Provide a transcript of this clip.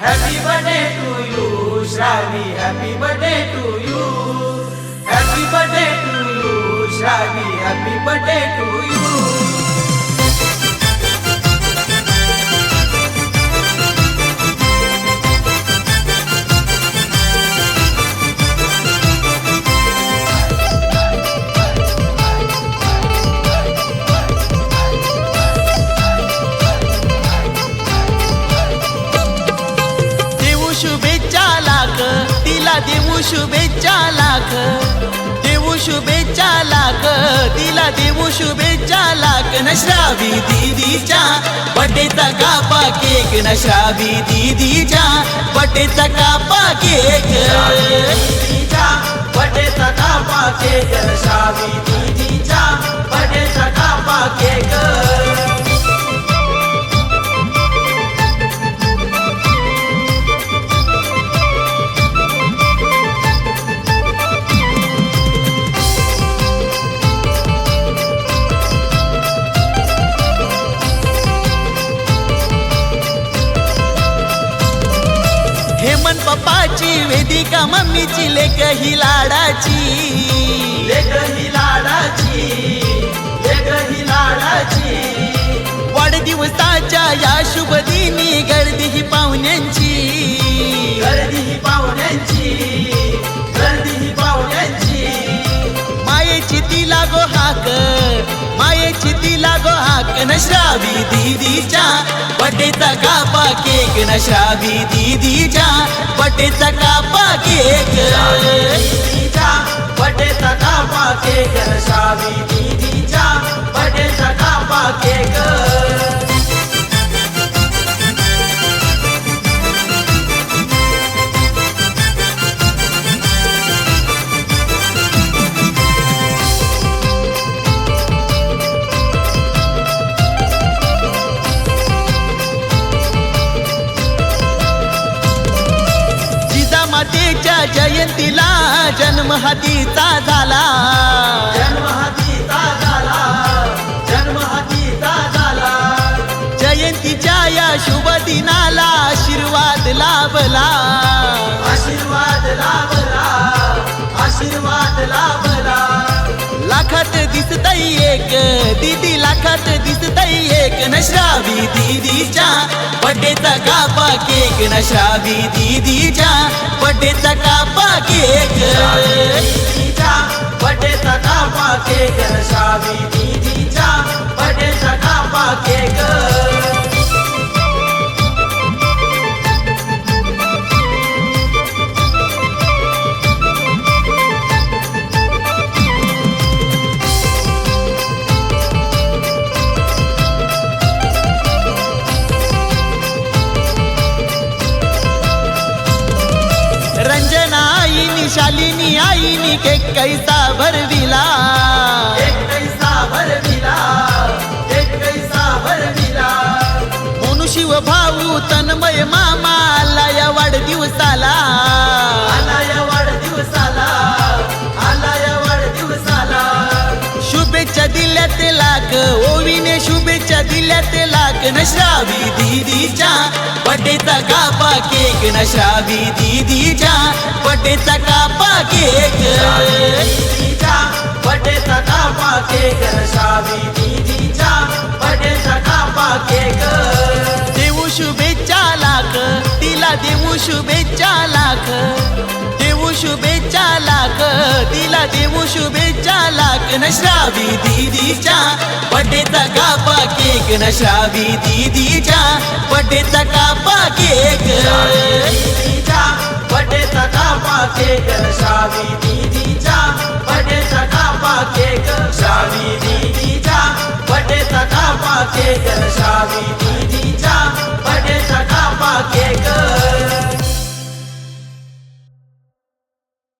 Happy birthday to you, Shravani. Happy birthday to you. Happy birthday to you, Shravani. Happy birthday to you. देऊ शुभेच्छा लाख देऊ शुभेच्छा लाख तिला देऊ शुभेच्छा लाख. नश्रावी दीदीच्या बटेचा कापा केक. नश्रावी दीदीच्या बटेचा कापा केक. दीदीच्या बर्थडेचा कापा केक. नश्रावी पप्पाची वेदिका मम्मीची लेक ही लाडाची. लेक ही लाडाची लेक ही लाडाची. वाढदिवसाच्या या शुभ दिनी गर्दी ही पाहुण्यांची. गर्दी ही पाहुण्यांची गर्दी ही पाहुण्यांची. मायेची तिला गो हाक मायेची तिला गो हाक. नश्रावी दीदीच्या बटेचा कापा केक नश्रावी दीदीच्या. बटेचा कापा केक. दीदीच्या. बर्थडेचा कापा केक श्रावी दीदीच्या जिजामातेच्या जयंतीला जन्म हातीचा झाला. जन्म हातीचा झाला. जन्म हातीचा झाला. जयंतीच्या या शुभ दिनाला आशीर्वाद लाभला. आशीर्वाद लाभला. आशीर्वाद लाभला. लाखात दिसतई एक दीदी लाखात दिसतई एक नश्रावी दीदीच्या बड्डेचा कापा केक नश्रावी दीदीच्या बड्डेचा कापा केक. दीदीच्या बर्थडेचा कापा केक श्रावी दीदीच्या बर्थडेचा कापा केक. शालिनी आईनी केक कैसा भरविला. एक कैसा भरविला. कैसा भरविला. मनुशिव भाऊ तन्मय मामा आला या वाढदिवसाला. आला या वाढदिवसाला. आला या वाढदिवसाला. शुभेच्छा दिल्यात लाख ओवीने शुभेच्छा दिल्यात लाख. नश्रावी दीदीच्या बड्डेचा कापा केक नश्रावी दीदीच्या बड्डेचा कापा केक. दीदीच्या कापा केक श्रावी दीदीच्या बर्थडेचा कापा केक. देऊ शुभेच्छा लाख तिला देऊ शुभेच्छा लाख. देऊ शुभेच्छा लाख तिला देऊ शुभेच्छा लाख. नश्रावी दीदीच्या बड्डेचा कापा केक नश्रावी दीदीच्या बड्डेचा कापा केक दीदीच्या बर्थडेचा कापा केक श्रावी दीदीच्या बर्थडेचा कापा केक श्रावी दीदीच्या बर्थडेचा कापा केक श्रावी दीदी